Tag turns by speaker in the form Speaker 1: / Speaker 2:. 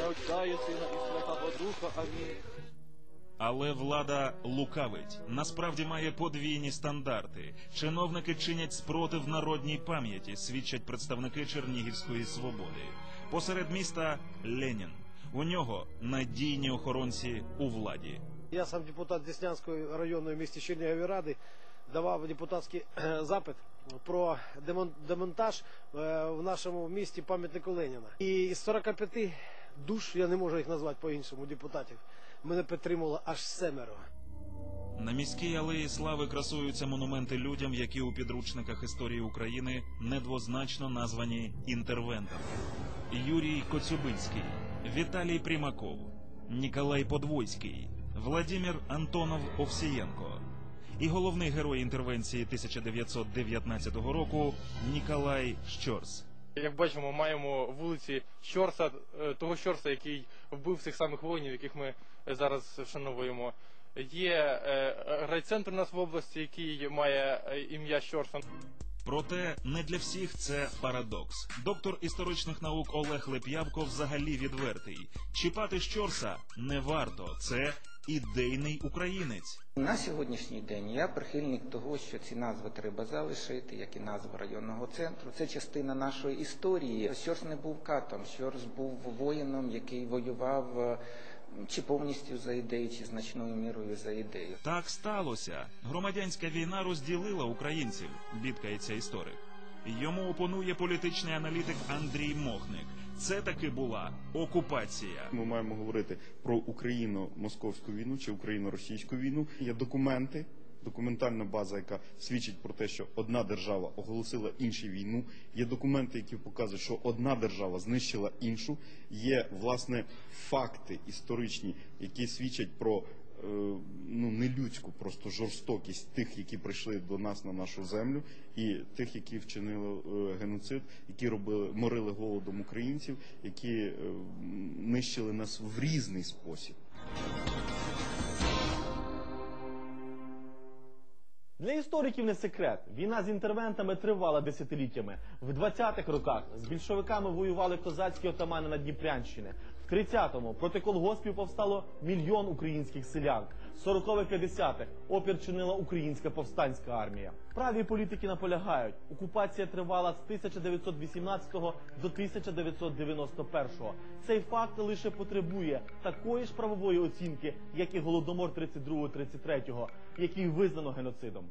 Speaker 1: ім'я Отця і Сина і Святого Духа. Амінь.
Speaker 2: Але влада лукавить. Насправді має подвійні стандарти. Чиновники чинять спротив народній пам'яті, свідчать представники Чернігівської свободи. Посеред міста Ленін. У нього надійні охоронці у владі.
Speaker 3: Я сам депутат Деснянської районної місті Чернігові Ради давав депутатський запит про демон- демонтаж е, в нашому місті пам'ятнику Леніна. І із 45 душ, я не можу їх назвати по-іншому, депутатів, мене підтримало аж семеро.
Speaker 2: На міській алеї слави красуються монументи людям, які у підручниках історії України недвозначно названі інтервентами. Юрій Коцюбинський, Віталій Примаков, Ніколай Подвойський, Владимир Антонов Овсієнко і головний герой інтервенції 1919 року Ніколай Щорс.
Speaker 4: Як бачимо, маємо вулиці Щорса, е, того Щорса, який вбив цих самих воїнів, яких ми зараз вшановуємо. Є е, райцентр у нас в області, який має е, ім'я Щорса.
Speaker 2: Проте не для всіх це парадокс. Доктор історичних наук Олег Леп'явко взагалі відвертий. Чіпати Щорса не варто. Це ідейний українець.
Speaker 5: На сьогоднішній день я прихильник того, що ці назви треба залишити, як і назва районного центру. Це частина нашої історії. Щорс не був катом, Щорс був воїном, який воював е, чи повністю за ідею, чи значною мірою за ідею.
Speaker 2: Так сталося. Громадянська війна розділила українців, бідкається історик. Йому опонує політичний аналітик Андрій Мохник. Це таки була окупація.
Speaker 6: Ми маємо говорити про україно-московську війну чи україно-російську війну. Є документи, документальна база, яка свідчить про те, що одна держава оголосила іншій війну. Є документи, які показують, що одна держава знищила іншу. Є власне факти історичні, які свідчать про. Е, Ну, нелюдську просто жорстокість тих, які прийшли до нас на нашу землю, і тих, які вчинили е, геноцид, які робили морили голодом українців, які е, нищили нас в різний спосіб.
Speaker 7: Для істориків не секрет. Війна з інтервентами тривала десятиліттями. В 20-х роках з більшовиками воювали козацькі отамани на Дніпрянщини. В 30-му проти колгоспів повстало мільйон українських селян. В 40-50-х опір чинила українська повстанська армія. Праві політики наполягають, окупація тривала з 1918 до 1991. Цей факт лише потребує такої ж правової оцінки, як і голодомор 32-33, який визнано геноцидом.